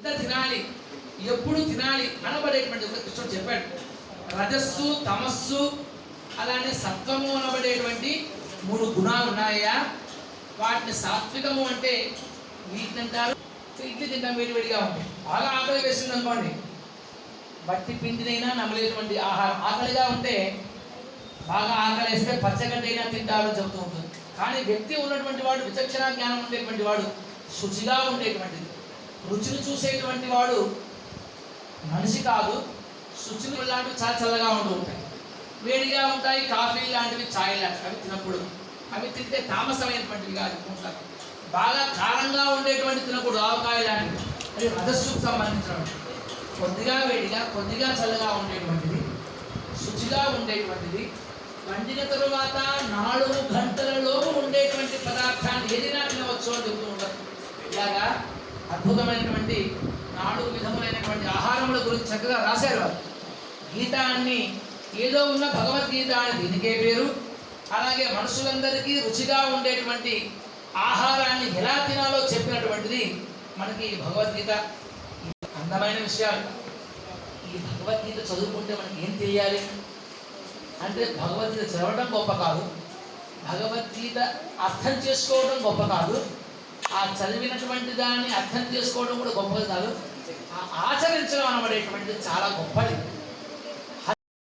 ఇంత తినాలి. ఎప్పుడు తినాలి అనబడేటువంటి ఒక కృష్ణుడు చెప్పాడు. రజస్సు తమస్సు అలానే సత్వము అనబడేటువంటి మూడు గుణాలు ఉన్నాయా? వాటిని సాత్వికము అంటే వీటిని అంటారు ఇడ్లీ తింటాం వేడివేడిగా ఉంటాయి బాగా ఆకలి వేసింది అనుకోండి. బట్టి పిండినైనా నమ్మలేటువంటి ఆహారం ఆకలిగా ఉంటే బాగా ఆకలి వేస్తే పచ్చగడ్డైనా తింటారని చెబుతూ ఉంటుంది. కానీ వ్యక్తి ఉన్నటువంటి వాడు విచక్షణ జ్ఞానం ఉండేటువంటి వాడు శుచిగా ఉండేటువంటిది. రుచిని చూసేటువంటి వాడు మనిషి కాదు. శుచులు లాంటివి చాలా చల్లగా ఉంటూ ఉంటాయి. వేడిగా ఉంటాయి కాఫీ లాంటివి ఛాయ్ లాంటివి అవి తినప్పుడు అవి తింటే తామసమైనటువంటివి కాదు. ఉంటారు బాగా కారంగా ఉండేటువంటి తినకూడదు. ఆవకాయ లాంటివి. అది రజస్సుకు సంబంధించిన కొద్దిగా వేడిగా కొద్దిగా చల్లగా ఉండేటువంటిది శుచిగా ఉండేటువంటిది వండిన తరువాత నాలుగు గంటలలోపు ఉండేటువంటి పదార్థాన్ని ఏదైనా తినవచ్చు అని చెప్తూ ఉంటారు. ఇలాగా అద్భుతమైనటువంటి నాలుగు విధములైనటువంటి ఆహారముల గురించి చక్కగా రాశారు వారు. గీత అన్ని ఏదో ఉన్న భగవద్గీత అని దీనికే పేరు. అలాగే మనుషులందరికీ రుచిగా ఉండేటువంటి ఆహారాన్ని ఎలా తినాలో చెప్పినటువంటిది మనకి ఈ భగవద్గీత. ఈ అందమైన విషయాలు. ఈ భగవద్గీత చదువుకుంటే మనకి ఏం తెలియాలి? అంటే భగవద్గీత చదవడం గొప్ప కాదు. భగవద్గీత అర్థం చేసుకోవడం గొప్ప కాదు. ఆ చదివినటువంటి దాన్ని అర్థం చేసుకోవడం కూడా గొప్పది కాదు. ఆ ఆచరించడం అనబడేటువంటిది చాలా గొప్పది.